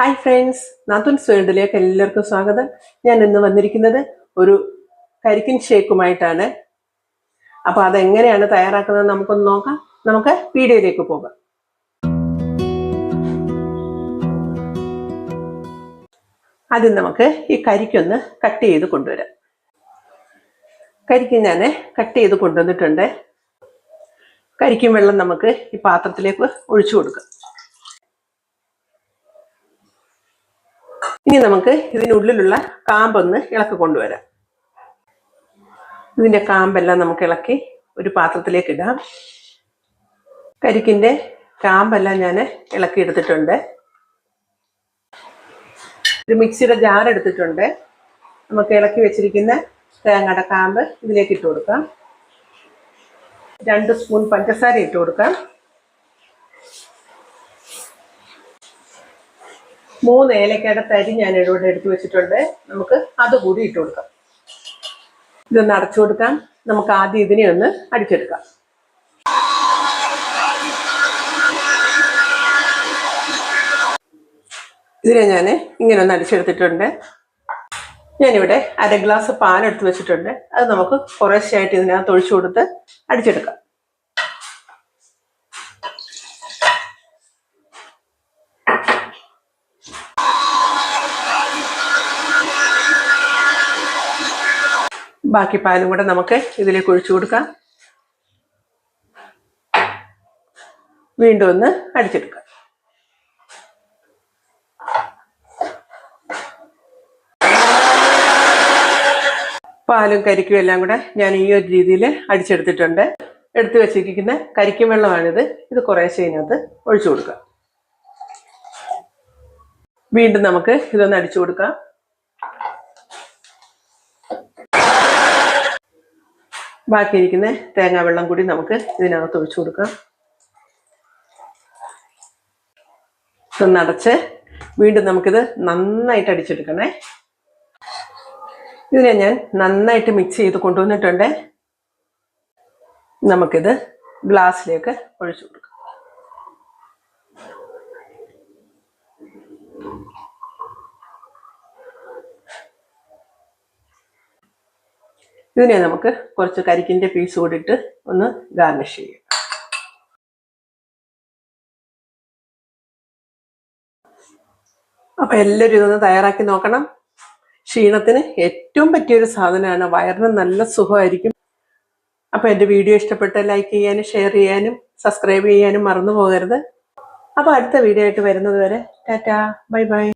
Hi friends നാത്തൂൻസ് വേൾഡിലേക്ക് എല്ലാവർക്കും സ്വാഗതം. ഞാൻ ഇന്ന് വന്നിരിക്കുന്നത് ഒരു കരിക്കിൻ ഷേക്കുമായിട്ടാണ്. അപ്പോൾ അതെങ്ങനെയാണ് തയ്യാറാക്കുന്നത് നമുക്കൊന്ന് നോക്കാം. നമുക്ക് വീഡിയോയിലേക്ക് പോകാം. ആദ്യം നമുക്ക് ഈ കരിക്കൊന്ന് കട്ട് ചെയ്ത് കൊണ്ടുവരാം. കരിക്ക് ഞാൻ കട്ട് ചെയ്ത് കൊണ്ടുവന്നിട്ടുണ്ട്. കരിക്കും വെള്ളം നമുക്ക് ഈ പാത്രത്തിലേക്ക് ഒഴിച്ചു കൊടുക്കാം. ഇനി നമുക്ക് ഇതിനുള്ളിലുള്ള കാമ്പൊന്ന് ഇളക്കി കൊണ്ടുവരാം. ഇതിന്റെ കാമ്പെല്ലാം നമുക്ക് ഇളക്കി ഒരു പാത്രത്തിലേക്ക് ഇടാം. കരിക്കിന്റെ കാമ്പെല്ലാം ഞാൻ ഇളക്കി എടുത്തിട്ടുണ്ട്. ഒരു മിക്സിയുടെ ജാർ എടുത്തിട്ടുണ്ട്. നമുക്ക് ഇളക്കി വെച്ചിരിക്കുന്ന തേങ്ങയുടെ കാമ്പ് ഇതിലേക്ക് ഇട്ട് കൊടുക്കാം. രണ്ട് സ്പൂൺ പഞ്ചസാര ഇട്ട് കൊടുക്കാം. മൂന്ന് ഏലക്കയുടെ തരി ഞാൻ ഇവിടെ എടുത്തു വെച്ചിട്ടുണ്ട്. നമുക്ക് അത് കൂടി ഇട്ട് കൊടുക്കാം. ഇതൊന്ന് അടച്ചു കൊടുക്കാം. നമുക്ക് ആദ്യം ഇതിനെ ഒന്ന് അടിച്ചെടുക്കാം. ഇതിനെ ഞാൻ ഇങ്ങനെ ഒന്ന് അടിച്ചെടുത്തിട്ടുണ്ട്. ഞാനിവിടെ അര ഗ്ലാസ് പാൽ എടുത്ത് വെച്ചിട്ടുണ്ട്. അത് നമുക്ക് കുറേശ്ശായിട്ട് ഇതിനകത്ത് ഒഴിച്ചു കൊടുത്ത് അടിച്ചെടുക്കാം. ബാക്കി പാലും കൂടെ നമുക്ക് ഇതിലേക്ക് ഒഴിച്ചു കൊടുക്കാം. വീണ്ടും ഒന്ന് അടിച്ചെടുക്കാം. പാലും കരിക്കും എല്ലാം കൂടെ ഞാൻ ഈ ഒരു രീതിയിൽ അടിച്ചെടുത്തിട്ടുണ്ട്. എടുത്തു വെച്ചിരിക്കുന്ന കരിക്കും വെള്ളമാണിത്. ഇത് കുറേശ്ശെ ഇതിനകത്ത് ഒഴിച്ചു കൊടുക്കാം. വീണ്ടും നമുക്ക് ഇതൊന്ന് അടിച്ചു കൊടുക്കാം. ബാക്കിയിരിക്കുന്ന തേങ്ങാ വെള്ളം കൂടി നമുക്ക് ഇതിനകത്ത് ഒഴിച്ചു കൊടുക്കാം. ടച്ച് വീണ്ടും നമുക്കിത് നന്നായിട്ട് അടിച്ചെടുക്കണേ. ഇതിനെ ഞാൻ നന്നായിട്ട് മിക്സ് ചെയ്ത് കൊണ്ടുവന്നിട്ടുണ്ട്. നമുക്കിത് ഗ്ലാസ്സിലേക്ക് ഒഴിച്ചു കൊടുക്കാം. ഇതിനെ നമുക്ക് കുറച്ച് കരിക്കിന്റെ പീസ് കൂടിയിട്ട് ഒന്ന് ഗാർണിഷ് ചെയ്യാം. അപ്പം എല്ലാവരും ഇതൊന്ന് തയ്യാറാക്കി നോക്കണം. ക്ഷീണത്തിന് ഏറ്റവും പറ്റിയൊരു സാധനമാണ്. വയറിന് നല്ല സുഖമായിരിക്കും. അപ്പോൾ എന്റെ വീഡിയോ ഇഷ്ടപ്പെട്ട ലൈക്ക് ചെയ്യാനും ഷെയർ ചെയ്യാനും സബ്സ്ക്രൈബ് ചെയ്യാനും മറന്നു പോകരുത്. അപ്പോൾ അടുത്ത വീഡിയോ ആയിട്ട് വരുന്നത് വരെ ടാറ്റാ ബൈ ബൈ.